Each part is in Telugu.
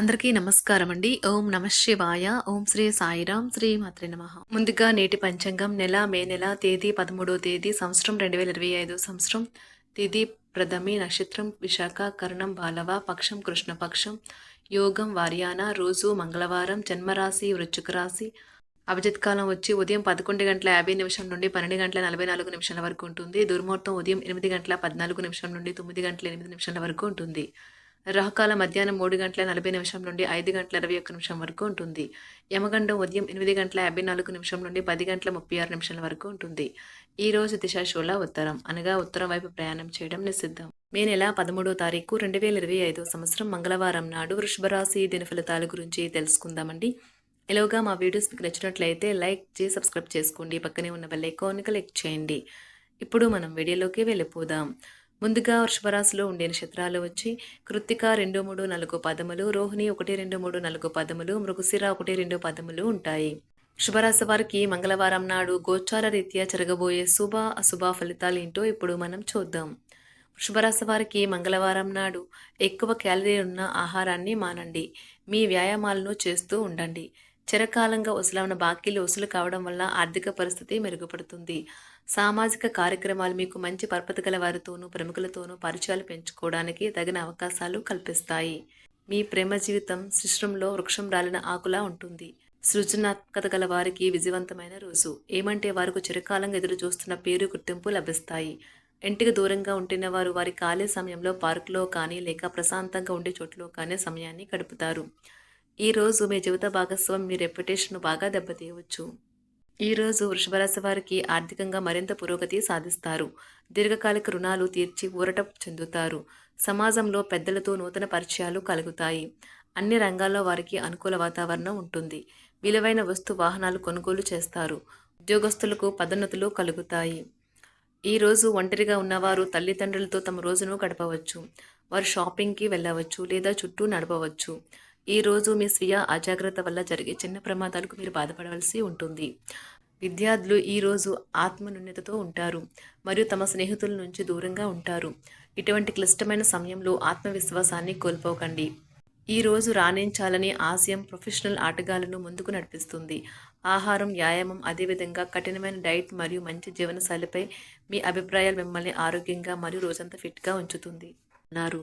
అందరికీ నమస్కారం అండి ఓం నమ శివాయ. ఓం శ్రీ సాయిరాం శ్రీ మాత్రి నమ. ముందుగా నేటి పంచాంగం నెల మే నెల తేదీ పదమూడో తేదీ సంవత్సరం రెండు వేల ఇరవై ఐదు సంవత్సరం. తేదీ ప్రథమి నక్షత్రం విశాఖ కరణం బాలవ పక్షం కృష్ణపక్షం యోగం వార్యాన రోజు మంగళవారం జన్మరాశి వృశ్చిక రాశి. అభిజిత్ కాలం వచ్చి ఉదయం పదకొండు గంటల యాభై నిమిషం నుండి పన్నెండు గంటల నలభై నాలుగు నిమిషాల వరకు ఉంటుంది. దుర్ముహూర్తం ఉదయం ఎనిమిది గంటల పద్నాలుగు నిమిషం నుండి తొమ్మిది గంటల ఎనిమిది నిమిషాల వరకు ఉంటుంది. రాహుకాలం మధ్యాహ్నం మూడు గంటల నలభై నిమిషం నుండి ఐదు గంటల ఇరవై ఒక్క నిమిషం వరకు ఉంటుంది. యమగండం ఉదయం ఎనిమిది గంటల యాభై నాలుగు నిమిషం నుండి పది గంటల ముప్పై ఆరు నిమిషాల వరకు ఉంటుంది. ఈ రోజు దిశాశూల ఉత్తరం. అనగా ఉత్తరం వైపు ప్రయాణం చేయడం నిషిద్ధం. మే నెల పదమూడో తారీఖు రెండు వేల ఇరవై ఐదో సంవత్సరం మంగళవారం నాడు వృషభరాశి దిన ఫలితాల గురించి తెలుసుకుందామండి. ఇలాగా మా వీడియోస్ మీకు నచ్చినట్లయితే లైక్ చేసి సబ్స్క్రైబ్ చేసుకోండి. పక్కనే ఉన్న బెల్ ఐకాన్ క్లిక్ చేయండి. ఇప్పుడు మనం వీడియోలోకి వెళ్ళిపోదాం. ముందుగా వృషభరాశిలో ఉండే నక్షత్రాలు వచ్చి కృత్తిక రెండు మూడు నాలుగు పదములు రోహిణి ఒకటి రెండు మూడు నాలుగు పదములు మృగశిర ఒకటి రెండు పదములు ఉంటాయి. శుభరాశి వారికి మంగళవారం నాడు గోచార రీత్యా జరగబోయే శుభ అశుభ ఫలితాలు ఏంటో ఇప్పుడు మనం చూద్దాం. శుభరాశి వారికి మంగళవారం నాడు ఎక్కువ క్యాలరీ ఉన్న ఆహారాన్ని మానండి. మీ వ్యాయామాలను చేస్తూ ఉండండి. చిరకాలంగా వసూలైన బాకీలు వసూలు కావడం వల్ల ఆర్థిక పరిస్థితి మెరుగుపడుతుంది. సామాజిక కార్యక్రమాలు మీకు మంచి పరపతి గల వారితోనూ ప్రముఖులతోనూ పరిచయాలు పెంచుకోవడానికి తగిన అవకాశాలు కల్పిస్తాయి. మీ ప్రేమ జీవితం శిశ్రంలో వృక్షం రాలిన ఆకులా ఉంటుంది. సృజనాత్మకత గల వారికి విజయవంతమైన రోజు. ఏమంటే వారికి చిరకాలంగా ఎదురు చూస్తున్న పేరు గుర్తింపు లభిస్తాయి. ఇంటికి దూరంగా ఉంటున్న వారు వారి ఖాళీ సమయంలో పార్కులో కానీ లేక ప్రశాంతంగా ఉండే చోట్లో కానీ సమయాన్ని గడుపుతారు. ఈ రోజు మీ జీవిత భాగస్వామి మీ రెప్యుటేషన్ బాగా దెబ్బతీయవచ్చు. ఈ రోజు వృషభరాశి వారికి ఆర్థికంగా మరింత పురోగతి సాధిస్తారు. దీర్ఘకాలిక రుణాలు తీర్చి ఊరట చెందుతారు. సమాజంలో పెద్దలతో నూతన పరిచయాలు కలుగుతాయి. అన్ని రంగాల్లో వారికి అనుకూల వాతావరణం ఉంటుంది. విలువైన వస్తు వాహనాలు కొనుగోలు చేస్తారు. ఉద్యోగస్తులకు పదోన్నతులు కలుగుతాయి. ఈ రోజు ఒంటరిగా ఉన్నవారు తల్లిదండ్రులతో తమ రోజును గడపవచ్చు. వారు షాపింగ్కి వెళ్ళవచ్చు లేదా చుట్టూ నడపవచ్చు. ఈ రోజు మీ స్వీయ అజాగ్రత్త వల్ల జరిగే చిన్న ప్రమాదాలకు మీరు బాధపడవలసి ఉంటుంది. విద్యార్థులు ఈ రోజు ఆత్మనున్నతతో ఉంటారు. మరియు తమ స్నేహితుల నుంచి దూరంగా ఉంటారు. ఇటువంటి క్లిష్టమైన సమయంలో ఆత్మవిశ్వాసాన్ని కోల్పోకండి. ఈ రోజు రాణించాలని ఆశయం ప్రొఫెషనల్ ఆటగాళ్ళను ముందుకు నడిపిస్తుంది. ఆహారం వ్యాయామం అదేవిధంగా కఠినమైన డైట్ మరియు మంచి జీవనశైలిపై మీ అభిప్రాయాలు మిమ్మల్ని ఆరోగ్యంగా మరియు రోజంతా ఫిట్గా ఉంచుతుంది. అన్నారు.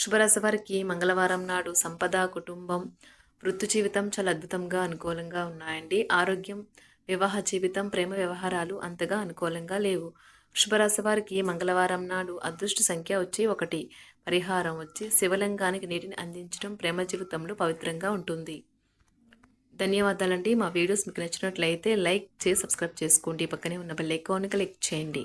శుభరాశి వారికి మంగళవారం నాడు సంపద కుటుంబం వృత్తి జీవితం చాలా అద్భుతంగా అనుకూలంగా ఉన్నాయండి. ఆరోగ్యం వివాహ జీవితం ప్రేమ వ్యవహారాలు అంతగా అనుకూలంగా లేవు. వృషభరాశి వారికి మంగళవారం నాడు అదృష్ట సంఖ్య వచ్చి ఒకటి. పరిహారం వచ్చి శివలింగానికి నీటిని అందించడం ప్రేమ జీవితంలో పవిత్రంగా ఉంటుంది. ధన్యవాదాలండి. మా వీడియోస్ మీకు నచ్చినట్లయితే లైక్ చేసి సబ్స్క్రైబ్ చేసుకోండి. పక్కనే ఉన్న బెల్ ఐకాన్ క్లిక్ చేయండి.